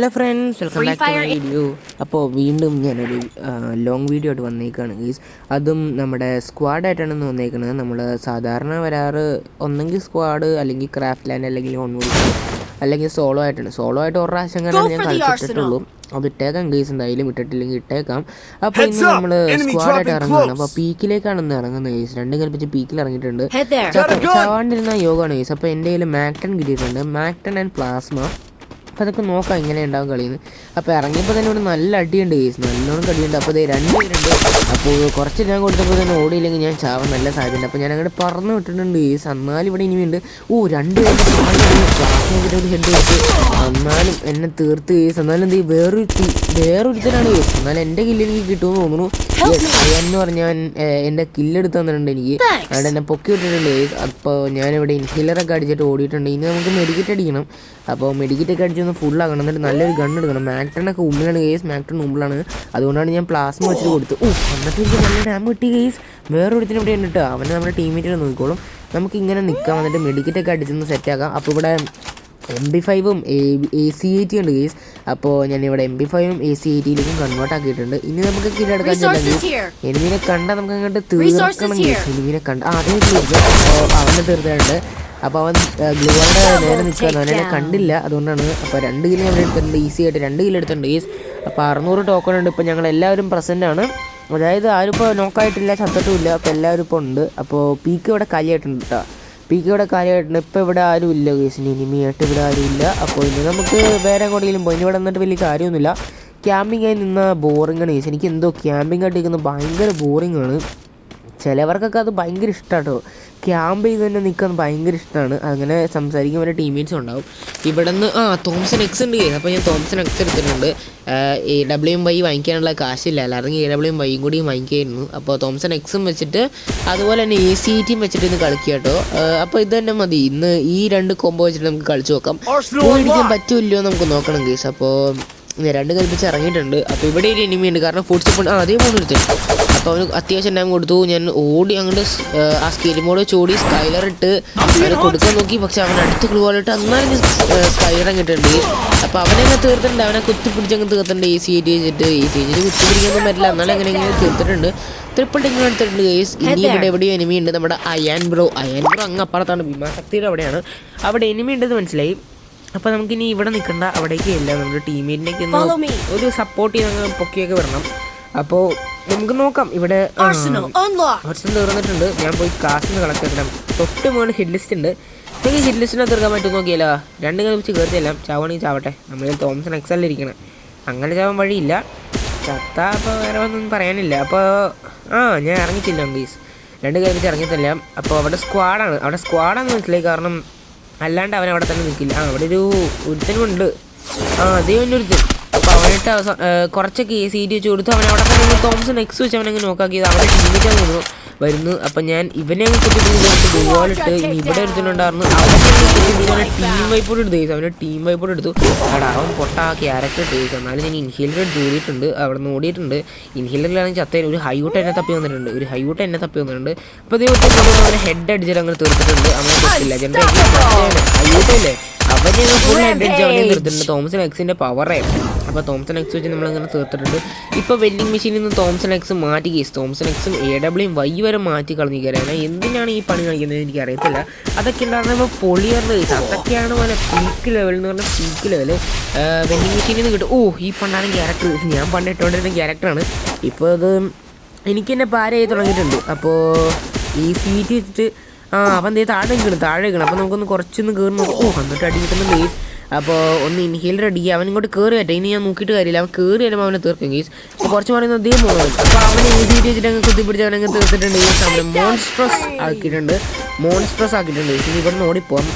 Hello friends welcome back to video അപ്പോൾ വീണ്ടും ഞാനൊരു ലോങ് വീഡിയോ ആയിട്ട് വന്നേക്കാണ് ഗീസ് അതും നമ്മുടെ സ്ക്വാഡായിട്ടാണ് വന്നേക്കുന്നത് നമ്മൾ സാധാരണ വരാറ് ഒന്നെങ്കിൽ സ്ക്വാഡ് അല്ലെങ്കിൽ ക്രാഫ്റ്റ് ലാൻഡ് അല്ലെങ്കിൽ ഓൺ അല്ലെങ്കിൽ സോളോ ആയിട്ടാണ്. സോളോ ആയിട്ട് ഒരു പ്രാവശ്യം കാരണം ഞാൻ കളിച്ചിട്ടുള്ളൂ അത് ഇട്ടേക്കാം ഗീസ് എന്തായാലും ഇട്ടിട്ടില്ലെങ്കിൽ ഇട്ടേക്കാം. അപ്പോൾ ഇന്ന്! നമ്മൾ സ്ക്വാഡായിട്ട് ഇറങ്ങുകയാണ് അപ്പോൾ പീക്കിലേക്കാണ് ഇന്ന് ഇറങ്ങുന്നത് ഗീസ് രണ്ടും കൽപ്പിച്ച് പീക്കിൽ ഇറങ്ങിയിട്ടുണ്ട്. ചാവാണ്ടിരുന്ന യോഗമാണ് ഗീസ് അപ്പോൾ എന്റെ കയ്യിൽ മാക്ടൺ കിട്ടിയിട്ടുണ്ട്. മാക്ടൺ ആൻഡ് പ്ലാസ്മ അപ്പോൾ അതൊക്കെ നോക്കാം എങ്ങനെ ഉണ്ടാവും കളിയിൽ അപ്പോൾ ഇറങ്ങിയപ്പോൾ തന്നെ ഇവിടെ നല്ല അടിയുണ്ട് കേസ് നല്ലോണം കടിയുണ്ട് അപ്പോൾ ഇതേ രണ്ട് പേരുണ്ട്. അപ്പോൾ കുറച്ച് ഞാൻ കൊടുത്തപ്പോൾ തന്നെ ഓടിയില്ലെങ്കിൽ ഞാൻ ചാവാൻ നല്ല സാധ്യതയുണ്ട്. അപ്പോൾ ഞാൻ അങ്ങോട്ട് പറന്ന് വിട്ടിട്ടുണ്ട് കേസ് എന്നാലും ഇവിടെ ഇനിയുണ്ട്. ഓ രണ്ട് പേരും ഹെഡ് വെച്ച് എന്നാലും എന്നെ തീർത്ത് കേസ് എന്നാലും എന്ത്? വേറൊരു വേറൊരുത്തരാണ് വേറൊരുത്തനാണ് കേസ് എന്നാലും എന്റെ കില്ല് എനിക്ക് കിട്ടുമെന്ന് തോന്നുന്നു. എന്ന് പറഞ്ഞാൽ എന്റെ കില്ലെടുത്ത് തന്നിട്ടുണ്ട് എനിക്ക്. അവിടെ എന്നെ പൊക്കി വിട്ടിട്ടുണ്ട് അപ്പോൾ ഞാനിവിടെ ഇൻഹീലറൊക്കെ അടിച്ചിട്ട് ഓടിയിട്ടുണ്ട്. ഇനി നമുക്ക് മെഡിക്കറ്റ് അടിക്കണം. അപ്പോൾ മെഡിക്കറ്റ് ഒക്കെ അടിച്ചൊന്ന് ഫുൾ ആക്കണം. എന്നിട്ട് നല്ലൊരു ഗൺ എടുക്കണം. മാക്ടണൊക്കെ ഉമ്മിലാണ് കേസ് മാക്ടൺ ഉമ്മിലാണ് അതുകൊണ്ടാണ് ഞാൻ പ്ലാസ്മ വെച്ചിട്ട് കൊടുത്തു. ഓ എന്നിട്ട് എനിക്ക് നല്ല ഡാം കിട്ടി കേസ് വേറൊരുത്തിന് ഇവിടെ ഉണ്ട് അവനെ നമ്മുടെ ടീമേറ്റിനെ നോക്കിക്കോളും. നമുക്ക് ഇങ്ങനെ നിൽക്കാം എന്നിട്ട് മെഡിക്കറ്റ് ഒക്കെ അടിച്ചൊന്ന് സെറ്റാക്കാം അപ്പോൾ ഇവിടെ എം ബി ഫൈവും എ സി എയ്റ്റി ഉണ്ട് കേസ് അപ്പോൾ ഞാൻ ഇവിടെ എം ബി ഫൈവും എ സി എയ്റ്റിയിലേക്കും കൺവേർട്ട് ആക്കിയിട്ടുണ്ട്. ഇനി നമുക്ക് കീഴടക്കാൻ എടുക്കാൻ ചെല്ലെങ്കിൽ here. കണ്ടാൽ കണ്ട നമുക്ക് അങ്ങോട്ട് തീർക്കണം here. എനിമിനെ കണ്ട ആ, അതേ തീർക്കും അപ്പോൾ അവനെ തീർത്തിട്ടുണ്ട് അപ്പോൾ അവൻ ഗ്ലൂവാളുടെ നേരെ നിൽക്കുന്നു അവനെ. കണ്ടില്ല. അതുകൊണ്ടാണ് അപ്പോൾ രണ്ട് കിലോ ഞങ്ങൾ എടുത്തിട്ടുണ്ട് ഈസി ആയിട്ട് രണ്ട് കിലോ എടുത്തിട്ടുണ്ട്. ഈസ് അപ്പോൾ അറുന്നൂറ് ടോക്കൺ ഉണ്ട്. ഇപ്പോൾ ഞങ്ങൾ എല്ലാവരും പ്രസന്റ് ആണ്. അതായത് ആരും ഇപ്പോൾ നോക്കായിട്ടില്ല ചത്തിട്ടുമില്ല അപ്പോൾ എല്ലാവരും ഇപ്പോൾ ഉണ്ട്. അപ്പോൾ പീക്ക് ഇവിടെ കാലിയായിട്ടുണ്ട് കേട്ടോ പീക്ക് ഇവിടെ കാര്യമായിട്ടുണ്ട് ഇപ്പോൾ ഇവിടെ ആരും ഇല്ല കേസിന് ഇനിമിയായിട്ട് ഇവിടെ ആരും ഇല്ല. അപ്പോൾ ഇനി നമുക്ക് വേറെ എങ്ങോട്ടെങ്കിലും പോയി. ഇനി ഇവിടെ നിന്നിട്ട് വലിയ കാര്യമൊന്നുമില്ല. ക്യാമ്പിംഗ് ആയി നിന്ന ബോറിംഗ് ആണ് കേസ് എനിക്ക് എന്തോ ക്യാമ്പിംഗ് ആയിട്ട് നിൽക്കുന്നത് ഭയങ്കര ബോറിംഗ് ആണ്. ചിലവർക്കൊക്കെ അത് ഭയങ്കര ഇഷ്ടമാട്ടോ ക്യാമ്പ് ചെയ്ത് തന്നെ നിൽക്കാൻ ഭയങ്കര ഇഷ്ടമാണ് അങ്ങനെ സംസാരിക്കുമ്പോൾ എന്റെ ടീംമേറ്റ്സ് ഉണ്ടാവും. ഇവിടെ നിന്ന് ആ തോംസൺ എക്സ് ഉണ്ട് അപ്പോൾ ഞാൻ തോംസൺ എക്സ് എടുത്തിട്ടുണ്ട്. എ ഡബ്ല്യു എം വൈ വാങ്ങിക്കാനുള്ള കാശില്ല. അല്ലെങ്കിൽ എ ഡബ്ല്യു എം വൈയും കൂടി വാങ്ങിക്കായിരുന്നു. അപ്പോൾ തോംസൺ എക്സും വെച്ചിട്ട് അതുപോലെ തന്നെ എ സി ടിയും വെച്ചിട്ട് ഇന്ന് കളിക്കുക കേട്ടോ. അപ്പോൾ ഇത് തന്നെ മതി. ഇന്ന് ഈ രണ്ട് കോമ്പോ വെച്ചിട്ട് നമുക്ക് കളിച്ച് നോക്കാം. പറ്റുമല്ലോ നമുക്ക് നോക്കണം കേസ് അപ്പോൾ രണ്ട് കൽപ്പിച്ച് ഇറങ്ങിയിട്ടുണ്ട്. അപ്പോൾ ഇവിടെ ഒരു എനിമി ഉണ്ട്. കാരണം ഫുഡ് സ്റ്റെപ്പ് ആ അതേ പോലെ എടുത്തു. അപ്പോൾ അവന് അത്യാവശ്യം ടൈം കൊടുത്തു. ഞാൻ ഓടി അങ്ങോട്ട് ആ, മോഡ് വെച്ച് സ്കൈലർ ഇട്ട് അവന് കൊടുക്കാൻ നോക്കി. പക്ഷെ അവൻ അടുത്ത് ഗ്ലൂവാളിട്ട് എന്നാലും സ്കൈലർ അങ്ങിട്ടുണ്ട് അപ്പോൾ അവനെ അങ്ങ് തീർത്തിട്ടുണ്ട്. അവനെ കുത്തിപ്പിടിച്ച് അങ്ങ് തീർത്തിട്ടുണ്ട്. ഈ സി ടി വെച്ചിട്ട് ഈ സി എയ്റ്റ് കുത്തി പിടിക്കാനൊന്നും പറ്റില്ല. എന്നാലും എങ്ങനെയെങ്കിലും തീർത്തിട്ടുണ്ട്. ട്രിപ്പിൾ ടിങ് എടുത്തിട്ടുണ്ട് കേസ് ഇനി ഇവിടെ എവിടെയോ എനിമി ഉണ്ട്. നമ്മുടെ അയാൻ ബ്രോ അയാൻ ബ്രോ അങ്ങ് അപ്പുറത്താണ്. ഭീമാശക്തിയുടെ അവിടെയാണ്. അവിടെ എനിമി ഉണ്ടെന്ന് മനസ്സിലായി. അപ്പോൾ നമുക്കിനി ഇവിടെ നിൽക്കണ്ട. അവിടേക്ക് ഇല്ല നമ്മുടെ ടീമിനേക്ക് ഒരു സപ്പോർട്ട് ചെയ്ത് അങ്ങ് പൊക്കിയൊക്കെ വരണം. അപ്പോൾ നമുക്ക് നോക്കാം. ഇവിടെ. തീർന്നിട്ടുണ്ട് ഞാൻ പോയി കാശിന് കളക്ട് ചെയ്യണം തൊട്ട് മുകളിൽ ഹിറ്റ് ലിസ്റ്റ് ഉണ്ട്. എനിക്ക് ഹിറ്റ് ലിസ്റ്റിനെ തീർക്കാൻ പറ്റും നോക്കിയല്ലോ രണ്ട് കളിച്ച് കയറിയല്ല ചാവണി ചാവട്ടെ. നമ്മൾ തോമസൺ എക്സലിൽ ഇരിക്കണം. അങ്ങനെ ചാവാൻ വഴിയില്ല. ചത്ത അപ്പോൾ വേറെ ഒന്നും പറയാനില്ല. അപ്പോൾ ആ ഞാൻ ഇറങ്ങിച്ചില്ല പ്ലീസ് രണ്ട് കളിച്ച് ഇറങ്ങിയിട്ടില്ല. അപ്പോൾ അവിടെ സ്ക്വാഡാണ് അവിടെ സ്ക്വാഡാണെന്ന് മനസ്സിലായി. കാരണം അല്ലാണ്ട് അവൻ അവിടെ തന്നെ നിൽക്കില്ല. ആ അവിടെ ഒരു ഒരുത്തനുണ്ട് ആ അതേ ഒരുത്തൻ അപ്പോൾ അവനിട്ട് കുറച്ചൊക്കെ ഈ സീറ്റ് വെച്ച് കൊടുത്തു. അവൻ അവിടെ തന്നെ നിന്ന് തോമസൺ എക്സ് വെച്ച് അവനങ്ങ് നോക്കാക്കിയത് അവിടെ ടീമിറ്റാൻ തോന്നുന്നു വരുന്നു. അപ്പം ഞാൻ ഇവനെ അങ്ങ് ഗോളിട്ട് ഇനി ഇവിടെ എടുത്തിട്ടുണ്ടായിരുന്നു അവനെ ടീം വൈപ്പോട്ട് എടുത്തു അവനെ ടീം വൈപ്പോട്ട് എടുത്തു. അവിടെ അവൻ പൊട്ടാ ക്യാരക്ടർ എടുത്തു എന്നാലും ഞാൻ ഇൻഹീലർ ജോലിയിട്ടുണ്ട് അവിടെ നിന്ന് ഓടിയിട്ടുണ്ട്. ഇൻഹീലറിലാണെങ്കിൽ ചത്ത ഒരു ഹൈവൂട്ട് എന്നെ തപ്പി വന്നിട്ടുണ്ട്. ഒരു ഹൈവൂട്ട് എന്നെ തപ്പി വന്നിട്ടുണ്ട്. അപ്പോൾ അതേ അവനെ ഹെഡ് അടിച്ചിട്ട് അങ്ങനെ തീർത്തിട്ടുണ്ട്. അവനെ പറ്റില്ല ജനറേറ്റ് ഹൈവൂട്ടല്ലേ അവനെ ഫുൾ ഹെഡ് അടിച്ച് അവനെ തീർത്തിട്ടുണ്ട് തോമസൺ എക്സിന്റെ പവറേ അപ്പോൾ തോംസൺ എക്സ് വെച്ച് നമ്മളങ്ങനെ തീർത്തിട്ടുണ്ട്. ഇപ്പോൾ വെല്ലിംഗ് മെഷീനിൽ നിന്ന് തോംസൺ എക്സ് മാറ്റി കേസ് തോംസൺ എക്സും എ ഡബ്ല്യൂയും വൈ വരെ മാറ്റി കളഞ്ഞു കയറിയാണ് എന്തിനാണ് ഈ പണി കളിക്കുന്നത് എനിക്ക് അറിയത്തില്ല. അതൊക്കെ ഉണ്ടാകുമ്പോൾ പൊളിയറിന് കേസ് അതൊക്കെയാണ് പോലെ പീക്ക് ലെവൽ എന്ന് പറഞ്ഞാൽ പീക്ക് ലെവൽ വെല്ലിംഗ് മെഷീനിൽ നിന്ന് കിട്ടും. ഓ ഈ പണ്ടാണ് ക്യാരക്ടർ ഞാൻ പണ്ട് ഇട്ടുകൊണ്ടിരുന്ന ക്യാരക്ടറാണ് ഇപ്പോൾ അത് എനിക്ക് തന്നെ പാരയായി തുടങ്ങിയിട്ടുണ്ട്. അപ്പോൾ ഈ സീറ്റ് വെച്ചിട്ട് ആ അപ്പം ദേ താഴെ നിൽക്കണം താഴെ നിൽക്കണം. അപ്പോൾ നമുക്കൊന്ന് കുറച്ചൊന്ന് കയറി നോക്കാം ഓ എന്നിട്ട് അടി കിട്ടുന്നുണ്ട്. ഗെയ്സ് അപ്പോൾ ഒന്ന് ഇൻഹേലർ അടിക്കുക അവൻ ഇങ്ങോട്ട് കയറി വരട്ടെ. ഇനി ഞാൻ നോക്കിയിട്ട് കാര്യമില്ല. അവൻ കയറി വരുമ്പോൾ അവനെ തീർക്കും ഗീസ് കുറച്ച് പറയുന്നത് അതേ മോണോ അപ്പോൾ അവനെ സീറ്റ് വെച്ചിട്ട് അങ്ങ് കുത്തിപ്പിടിച്ച് അവനങ്ങ് തീർത്തിട്ടുണ്ട് ഗീസ് അവനെ മോൺസ്ട്രസ് ആക്കിയിട്ടുണ്ട്. മോൺസ്ട്രസ് ആക്കിയിട്ടുണ്ട്. ഗീസ് ഇനി ഇവിടെ നിന്ന് ഓടിപ്പോവാം.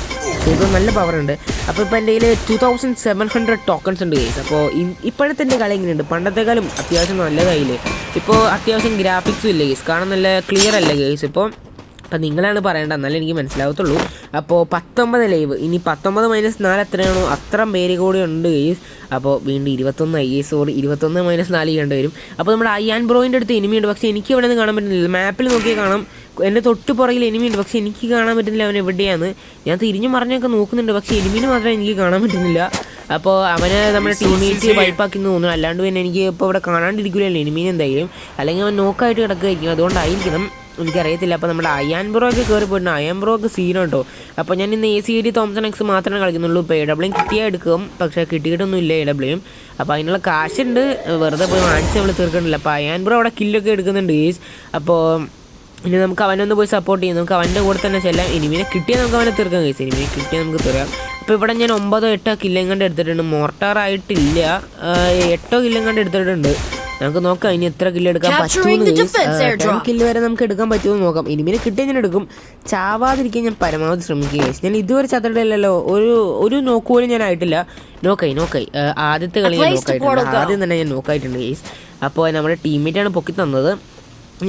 ഇത് നല്ല പവർ ഉണ്ട്. അപ്പോൾ ഇപ്പോൾ എന്റെ കയ്യിൽ two thousand seven hundred tokens ഉണ്ട് ഗെയ്സ് അപ്പോൾ ഇപ്പോഴത്തെ എന്റെ കളി എങ്ങനെയുണ്ട്? പണ്ടത്തെക്കാളും അത്യാവശ്യം നല്ല കയ്യിൽ ഇപ്പോൾ അത്യാവശ്യം ഗ്രാഫിക്സും ഇല്ല ഗെയ്സ് കാണാൻ നല്ല ക്ലിയർ അല്ല ഗെയ്സ് ഇപ്പോൾ അപ്പം നിങ്ങളാണ് പറയേണ്ടത്. എന്നാലേ എനിക്ക് മനസ്സിലാവത്തുള്ളൂ. അപ്പോൾ പത്തൊമ്പത് ലൈവ്. ഇനി പത്തൊമ്പത് മൈനസ് നാല് എത്രയാണോ? അത്ര പേര് കൂടി ഉണ്ട് ഗെയ്സ് അപ്പോൾ വീണ്ടും ഇരുപത്തൊന്ന് ഐ എസ് ഓട് ഇരുപത്തൊന്ന് മൈനസ് നാല് ചെയ്യേണ്ടി വരും. അപ്പോൾ നമ്മുടെ അയ്യാൻ ബ്രോയിന്റെ അടുത്ത് എനിമി ഉണ്ട്. പക്ഷേ എനിക്ക് ഇവിടെ നിന്ന് കാണാൻ പറ്റുന്നില്ല. മാപ്പിൽ നോക്കിയാൽ കാണാം. എന്റെ തൊട്ട് പുറകിൽ എനിമി ഉണ്ട്. പക്ഷേ എനിക്ക് കാണാൻ പറ്റുന്നില്ല അവൻ എവിടെയാണ്. ഞാൻ തിരിഞ്ഞു മറിഞ്ഞൊക്കെ നോക്കുന്നുണ്ട്. പക്ഷേ എനിമിന് മാത്രമേ എനിക്ക് കാണാൻ പറ്റുന്നില്ല. അപ്പോൾ അവനെ നമ്മുടെ ടീമേറ്റ് വൈപ്പാക്കി തോന്നുന്നു. അല്ലാണ്ട് പിന്നെ എനിക്ക് ഇപ്പോൾ ഇവിടെ കാണാണ്ടിരിക്കില്ലല്ലോ എനിമീൻ എന്തായാലും. അല്ലെങ്കിൽ അവൻ നോക്കായിട്ട് കിടക്കുകയായിരിക്കും അതുകൊണ്ടായിരിക്കണം. എനിക്കറിയത്തില്ല. അപ്പോൾ നമ്മുടെ അയാൻ ബ്രോ ഒക്കെ കയറി പോയിട്ടുണ്ട്. അയാൻ ബ്രോ ഒക്കെ സീൻ കേട്ടോ അപ്പോൾ ഞാൻ ഇന്ന് A C D Thompson X മാത്രമേ കളിക്കുന്നുള്ളൂ. ഇപ്പോൾ എ ഡബ്ല്യൂ കിട്ടിയാൽ എടുക്കും. പക്ഷേ കിട്ടിയിട്ടൊന്നും ഇല്ല എ ഡബ്ല്യൂ അപ്പോൾ അതിനുള്ള കാശുണ്ട്. വെറുതെ പോയി വാങ്ങിച്ച് നമ്മൾ തീർക്കണില്ല അപ്പോൾ അയാൻ ബ്രോ അവിടെ കില്ലൊക്കെ എടുക്കുന്നുണ്ട് ഗേസ് അപ്പോൾ ഇനി നമുക്ക് അവനൊന്ന് പോയി സപ്പോർട്ട് ചെയ്യാം. നമുക്ക് അവന്റെ കൂടെ തന്നെ ചെല്ലാം. ഇനിമിനെ കിട്ടിയാൽ നമുക്ക് അവനെ തീർക്കാം കേസ് ഇനിമിനെ കിട്ടിയാൽ നമുക്ക് തീർക്കാം. അപ്പോൾ ഇവിടെ ഞാൻ ഒമ്പതോ എട്ടോ കില്ലം കണ്ട് എടുത്തിട്ടുണ്ട്. മോർട്ടാറായിട്ടില്ല എട്ടോ കില്ലം കണ്ട് എടുത്തിട്ടുണ്ട്. നമുക്ക് നോക്കാം ഇനി എത്ര കില്ല് എടുക്കാൻ പറ്റുമെന്ന്. കില്ല് വരെ നമുക്ക് എടുക്കാൻ പറ്റുമോ എന്ന് നോക്കാം. ഇനിമിനെ കിട്ടിയ ഞാൻ എടുക്കും. ചാവാതിരിക്കാൻ ഞാൻ പരമാവധി ശ്രമിക്കുക. ഞാൻ ഇതുവരെ ചത്തടില്ലല്ലോ ഒരു ഒരു നോക്ക് പോലും ഞാൻ ആയിട്ടില്ല. നോക്കായി നോക്കായി ആദ്യത്തെ കളി ഞാൻ നോക്കായിട്ടുണ്ട് ആദ്യം തന്നെ ഞാൻ നോക്കായിട്ടുണ്ട് ഗേസ് അപ്പോൾ നമ്മുടെ ടീമേറ്റാണ് പൊക്കി തന്നത്.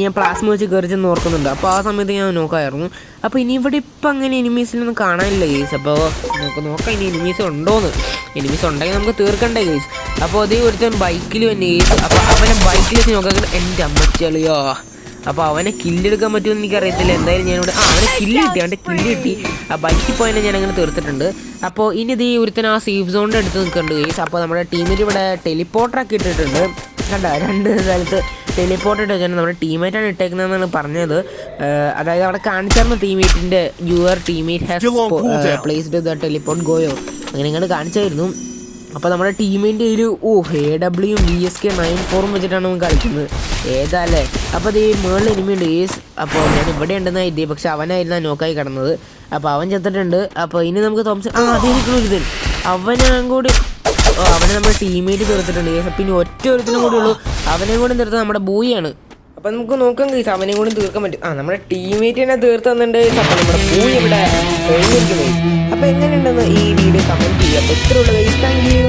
ഞാൻ പ്ലാസ്മ വെച്ച് കയറി ചെന്ന് ഓർക്കുന്നുണ്ട്. അപ്പോൾ ആ സമയത്ത് ഞാൻ നോക്കായിരുന്നു. അപ്പോൾ ഇനി ഇവിടെ ഇപ്പം അങ്ങനെ എനിമീസിലൊന്നും കാണാനില്ല ഗേസ് അപ്പോൾ നമുക്ക് നോക്കാം ഇനി എനിമീസ് ഉണ്ടോയെന്ന് എനിമീസ് ഉണ്ടെങ്കിൽ നമുക്ക് തീർക്കണ്ടേ ഗേസ് അപ്പോൾ അതേ ഒരുത്തൻ ബൈക്കിൽ തന്നെ ഗേസ് അപ്പോൾ അവനെ ബൈക്കിൽ വെച്ച് നോക്കാൻ എന്റെ അമ്മച്ചളിയോ അപ്പോൾ അവനെ കില്ലെടുക്കാൻ പറ്റുമെന്ന് എനിക്കറിയത്തില്ല. എന്തായാലും ഞാനിവിടെ ആ അവനെ കില്ല് കിട്ടി അവന്റെ കില്ല് കിട്ടി. ആ ബൈക്കിൽ പോയതിനെ ഞാൻ അങ്ങനെ തീർത്തിട്ടുണ്ട്. അപ്പോൾ ഇനി ഇത് ഒരുത്തൻ ആ സേഫ് സോണിന്റെ അടുത്ത് നിൽക്കുന്നുണ്ട് ഗേസ് അപ്പോൾ നമ്മുടെ ടീമിൽ ഇവിടെ ടെലിപ്പോർട്ടറൊക്കെ ഇട്ടിട്ടുണ്ട്. കണ്ട? രണ്ട് സ്ഥലത്ത് ടെലിപ്പോർട്ട് ഇട്ട് വെച്ചാൽ നമ്മുടെ ടീമേറ്റാണ് ഇട്ടേക്കുന്നതെന്നാണ് പറഞ്ഞത്. അതായത് അവിടെ കാണിച്ചായിരുന്നു ടീമേറ്റിന്റെ your teammate has. Placed the teleport ഗോയോ. അങ്ങനെ ഇങ്ങോട്ട് കാണിച്ചായിരുന്നു. അപ്പോൾ നമ്മുടെ ടീമിന്റെ ഒരു ഓ A W B S K nine ഫോറും വെച്ചിട്ടാണ് നമുക്ക് കളിക്കുന്നത്. ഏതാല്ലേ? അപ്പോൾ അത് ഈ മുകളിൽ എനിമിയുണ്ട് ഏസ് അപ്പോൾ ഞാൻ ഇവിടെ ഉണ്ടെന്ന് എഴുതി പക്ഷെ അവനായിരുന്നു നോക്കായി കിടന്നത്. അപ്പോൾ അവൻ ചെത്തിട്ടുണ്ട് അപ്പോൾ ഇനി നമുക്ക് തോമസ് ആ അതേ നിൽക്കണ ഒരുത്തൻ അവനും കൂടി അവനെ നമ്മുടെ ടീമേറ്റ് തീർത്തിട്ടുണ്ട്. പിന്നെ ഒറ്റ ഒരുത്തിനും കൂടി ഉള്ളൂ. അവനെ കൂടി തീർത്ത നമ്മുടെ ബൂയാണ് അപ്പം നമുക്ക് നോക്കാം ഗൈസ് അവനെ കൂടി തീർക്കാൻ പറ്റും. ആ നമ്മുടെ ടീമേറ്റ് തന്നെ തീർത്ത് തന്നിട്ടുണ്ട് അപ്പോൾ നമ്മുടെ ബൂയി ഇവിടെ കഴിഞ്ഞിരിക്കുന്നത് എങ്ങനെയുണ്ടെന്ന് ഈ വീഡിയോ കമന്റ് ചെയ്യുക. അപ്പോൾ ഇത്രയുള്ള താങ്ക് യു